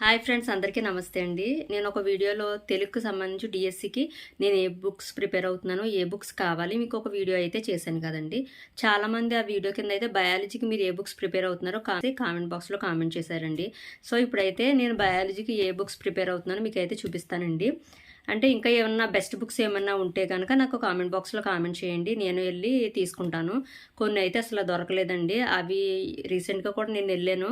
Hi friends అందరికీ నమస్తే అండి. నేను ఒక వీడియోలో తెలుగుకు సంబంధించి డిఎస్సికి నేను ఏ బుక్స్ ప్రిపేర్ అవుతున్నానో ఏ బుక్స్ కావాలి మీకు ఒక వీడియో అయితే చేశాను కదండి. చాలామంది ఆ వీడియో కింద అయితే బయాలజీకి మీరు ఏ బుక్స్ ప్రిపేర్ అవుతున్నారో కామెంట్ బాక్స్లో కామెంట్ చేశారండి. సో ఇప్పుడైతే నేను బయాలజీకి ఏ బుక్స్ ప్రిపేర్ అవుతున్నానో మీకు అయితే చూపిస్తానండి. అంటే ఇంకా ఏమన్నా బెస్ట్ బుక్స్ ఏమన్నా ఉంటే కనుక నాకు కామెంట్ బాక్స్లో కామెంట్ చేయండి. నేను వెళ్ళి తీసుకుంటాను. కొన్ని అయితే అసలు దొరకలేదండి. అవి రీసెంట్గా కూడా నేను వెళ్ళాను.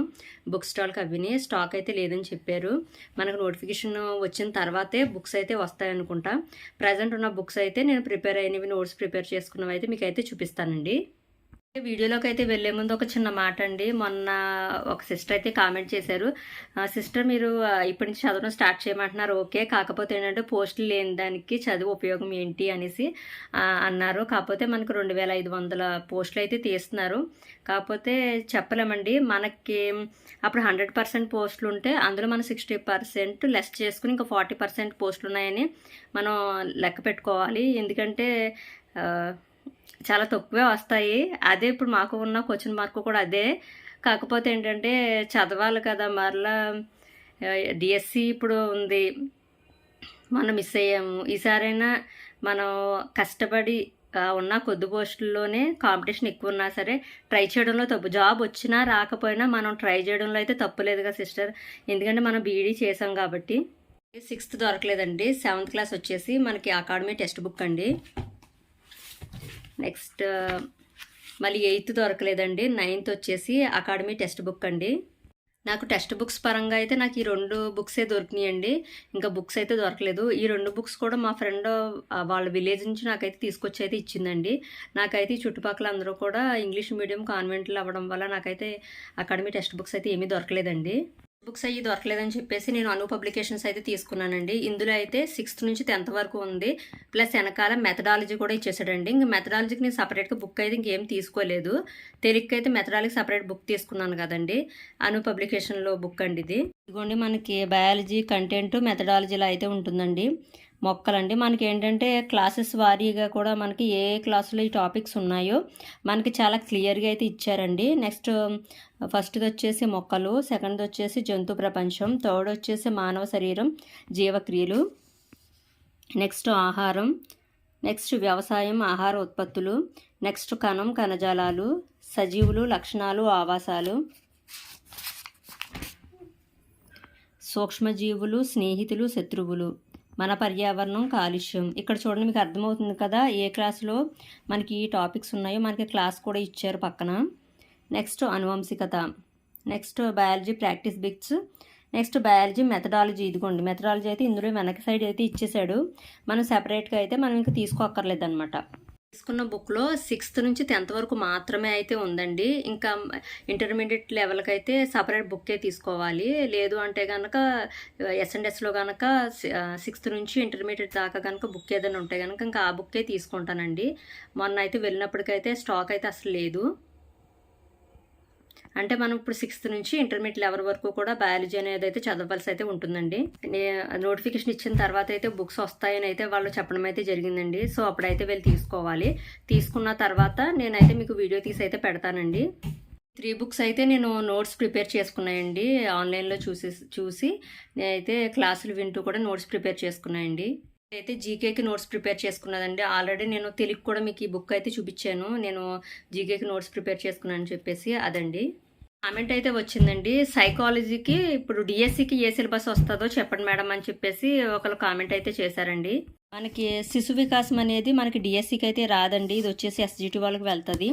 బుక్ స్టాల్కి అవిని స్టాక్ అయితే లేదని చెప్పారు. మనకు నోటిఫికేషన్ వచ్చిన తర్వాతే బుక్స్ అయితే వస్తాయనుకుంటా ప్రజెంట్ ఉన్న బుక్స్ అయితే నేను ప్రిపేర్ అయినవి నోట్స్ ప్రిపేర్ చేసుకున్నవి అయితే మీకు అయితే చూపిస్తానండి. వీడియోలోకి అయితే వెళ్ళే ముందు ఒక చిన్న మాట అండి మొన్న ఒక సిస్టర్ అయితే కామెంట్ చేశారు. సిస్టర్ మీరు ఇప్పటి నుంచి చదవడం స్టార్ట్ చేయమంటున్నారు. ఓకే. కాకపోతే ఏంటంటే పోస్టులు లేని దానికి చదువు ఉపయోగం ఏంటి అనేసి అన్నారు. కాకపోతే మనకు రెండు వేల ఐదు వందల పోస్టులు అయితే తీస్తున్నారు. కాకపోతే చెప్పలేమండి. మనకి అప్పుడు హండ్రెడ్ పర్సెంట్ పోస్టులు ఉంటే అందులో మనం సిక్స్టీ పర్సెంట్ లెస్ చేసుకుని ఇంకా ఫార్టీ పర్సెంట్ పోస్టులు ఉన్నాయని మనం లెక్క పెట్టుకోవాలి. ఎందుకంటే చాలా తక్కువే వస్తాయి. అదే ఇప్పుడు మాకు ఉన్న క్వశ్చన్ మార్క్ కూడా అదే. కాకపోతే ఏంటంటే చదవాలి కదా మరలా డిఎస్సి ఇప్పుడు ఉంది. మనం మిస్ అయ్యాము. ఈసారైనా మనం కష్టపడి ఉన్న కొద్ది పోస్టుల్లోనే కాంపిటీషన్ ఎక్కువ ఉన్నా సరే ట్రై చేయడంలో తప్పు. జాబ్ వచ్చినా రాకపోయినా మనం ట్రై చేయడంలో అయితే తప్పులేదుగా సిస్టర్ ఎందుకంటే మనం బీఈడీ చేసాం కాబట్టి. సిక్స్త్ దొరకలేదండి. సెవెంత్ క్లాస్ వచ్చేసి మనకి అకాడమీ టెక్స్ట్ బుక్ అండి. నెక్స్ట్ మళ్ళీ ఎయిత్ దొరకలేదండి. నైన్త్ వచ్చేసి అకాడమీ టెక్స్ట్ బుక్ అండి. నాకు టెక్స్ట్ బుక్స్ పరంగా అయితే నాకు ఈ రెండు బుక్సే దొరికినాయండి. ఇంకా బుక్స్ అయితే దొరకలేదు. ఈ రెండు బుక్స్ కూడా మా ఫ్రెండ్ వాళ్ళ విలేజ్ నుంచి నాకైతే తీసుకొచ్చి అయితే ఇచ్చిందండి. నాకైతే ఈ చుట్టుపక్కల అందరూ కూడా ఇంగ్లీష్ మీడియం కాన్వెంట్లు అవ్వడం వల్ల నాకైతే అకాడమీ టెక్స్ట్ బుక్స్ అయితే ఏమీ దొరకలేదండి. బుక్స్ అయ్యి దొరకలేదని చెప్పేసి నేను అను పబ్లికేషన్స్ అయితే తీసుకున్నానండి. ఇందులో అయితే సిక్స్త్ నుంచి టెన్త్ వరకు ఉంది. ప్లస్ వెనకాల మెథడాలజీ కూడా ఇచ్చేసాడండి. ఇంక మెథడాలజీకి నేను సపరేట్గా బుక్ అయితే ఇంకేం తీసుకోలేదు. తెలుగుకి అయితే మెథడాలజీ సపరేట్ బుక్ తీసుకున్నాను కదండి. అను పబ్లికేషన్లో బుక్ అండి ఇది. ఇదిగోండి మనకి బయాలజీ కంటెంట్ మెథడాలజీలో అయితే ఉంటుందండి. మొక్కలండి. మనకి ఏంటంటే క్లాసెస్ వారీగా కూడా మనకి ఏ క్లాసులో ఈ టాపిక్స్ ఉన్నాయో మనకి చాలా క్లియర్గా అయితే ఇచ్చారండి. నెక్స్ట్ ఫస్ట్ది వచ్చేసి మొక్కలు సెకండ్ వచ్చేసి జంతు ప్రపంచం థర్డ్ వచ్చేసి మానవ శరీరం జీవక్రియలు నెక్స్ట్ ఆహారం నెక్స్ట్ వ్యవసాయం ఆహార ఉత్పత్తులు నెక్స్ట్ కణం కణజాలాలు సజీవులు లక్షణాలు ఆవాసాలు సూక్ష్మజీవులు స్నేహితులు శత్రువులు. మన పర్యావరణం కాలుష్యం. ఇక్కడ చూడండి మీకు అర్థమవుతుంది కదా ఏ క్లాస్లో మనకి ఈ టాపిక్స్ ఉన్నాయో మనకి క్లాస్ కూడా ఇచ్చారు పక్కన. Next అనువంశికత. Next biology practice books next biology methodology ఇదిగోండి మెథడాలజీ అయితే ఇందులో వెనక సైడ్ అయితే ఇచ్చేసాడు మనం సెపరేట్గా అయితే మనం ఇంకా తీసుకోక్కర్లేదు అనమాట తీసుకున్న బుక్లో సిక్స్త్ నుంచి టెన్త్ వరకు మాత్రమే అయితే ఉందండి. ఇంకా ఇంటర్మీడియట్ లెవెల్కి అయితే సపరేట్ బుక్కే తీసుకోవాలి. లేదు అంటే కనుక ఎస్ఎన్ఎస్లో కనుక సిక్స్త్ నుంచి ఇంటర్మీడియట్ దాకా కనుక బుక్ ఏదైనా ఉంటే కనుక ఇంకా ఆ బుక్కే తీసుకుంటానండి. మొన్న అయితే వెళ్ళినప్పటికైతే స్టాక్ అయితే అసలు లేదు. అంటే మనం ఇప్పుడు సిక్స్త్ నుంచి ఇంటర్మీడియట్ లెవెల్ వరకు కూడా బయాలజీ అనేది అయితే చదవలసి అయితే ఉంటుందండి. నోటిఫికేషన్ ఇచ్చిన తర్వాత అయితే బుక్స్ వస్తాయని అయితే వాళ్ళు చెప్పడం అయితే జరిగిందండి. సో అప్పుడైతే వెళ్ళి తీసుకోవాలి. తీసుకున్న తర్వాత నేనైతే మీకు వీడియో తీసి అయితే పెడతానండి. త్రీ బుక్స్ అయితే నేను నోట్స్ ప్రిపేర్ చేసుకున్నాయండి. ఆన్లైన్లో చూసి చూసి నేనైతే క్లాసులు వింటూ కూడా నోట్స్ ప్రిపేర్ చేసుకున్నాయండి. అయితే జీకేకి నోట్స్ ప్రిపేర్ చేసుకున్నదండి. ఆల్రెడీ నేను తెలుగు కూడా మీకు ఈ బుక్ అయితే చూపించాను. నేను జీకేకి నోట్స్ ప్రిపేర్ చేసుకున్నాను చెప్పేసి అదండి. కామెంట్ అయితే వచ్చిందండి. సైకాలజీకి ఇప్పుడు డిఎస్సికి ఏ సిలబస్ వస్తుందో చెప్పండి మేడం అని చెప్పేసి ఒకరు కామెంట్ అయితే చేశారండి. మనకి శిశు వికాసం అనేది మనకి డిఎస్సికి అయితే రాదండి. ఇది వచ్చేసి ఎస్జిటి వాళ్ళకి వెళ్తుంది.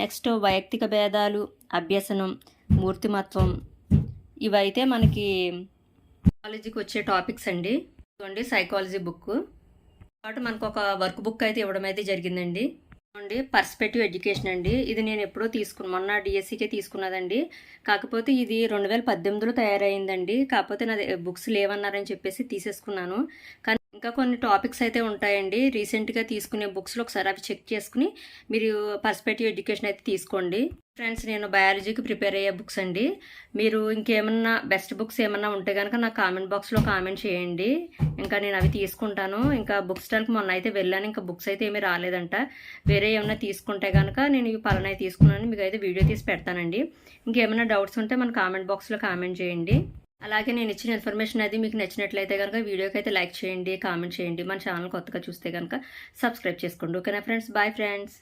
నెక్స్ట్ వైయక్తిక భేదాలు అభ్యసనం మూర్తిమత్వం ఇవైతే మనకి కాలేజీకి వచ్చే టాపిక్స్ అండి. చూడండి సైకాలజీ బుక్ కాబట్టి మనకు ఒక వర్క్ బుక్ అయితే ఇవ్వడం అయితే జరిగిందండి. చూడండి పర్స్పెక్టివ్ ఎడ్యుకేషన్ అండి. ఇది నేను ఎప్పుడో తీసుకున్న మొన్న డిఎస్సికే తీసుకున్నదండి. కాకపోతే ఇది రెండు వేల పద్దెనిమిదిలో తయారైందండి. కాకపోతే నా బుక్స్ లేవన్నారని చెప్పేసి తీసేసుకున్నాను. కానీ ఇంకా కొన్ని టాపిక్స్ అయితే ఉంటాయండి. రీసెంట్గా తీసుకునే బుక్స్లో ఒకసారి అవి చెక్ చేసుకుని మీరు పర్స్పెక్టివ్ ఎడ్యుకేషన్ అయితే తీసుకోండి. ఫ్రెండ్స్ నేను బయాలజీకి ప్రిపేర్ అయ్యే బుక్స్ అండి. మీరు ఇంకేమన్నా బెస్ట్ బుక్స్ ఏమన్నా ఉంటే కనుక నాకు కామెంట్ బాక్స్లో కామెంట్ చేయండి. ఇంకా నేను అవి తీసుకుంటాను. ఇంకా బుక్ స్టాల్కి మొన్న అయితే వెళ్ళాను. ఇంకా బుక్స్ అయితే ఏమీ రాలేదంట. వేరే ఏమైనా తీసుకుంటే కనుక నేను ఇవి పలానా తీసుకున్నాను. మీకు అయితే వీడియో తీసి పెడతానండి. ఇంకేమైనా డౌట్స్ ఉంటే మన కామెంట్ బాక్స్లో కామెంట్ చేయండి. అలాగే నేను ఇచ్చిన ఇన్ఫర్మేషన్ అది మీకు నచ్చినట్లయితే కనుక వీడియోకి అయితే లైక్ చేయండి కామెంట్ చేయండి. మన ఛానల్ కొత్తగా చూస్తే కనుక సబ్స్క్రైబ్ చేసుకోండి. ఓకేనా ఫ్రెండ్స్? Bye friends.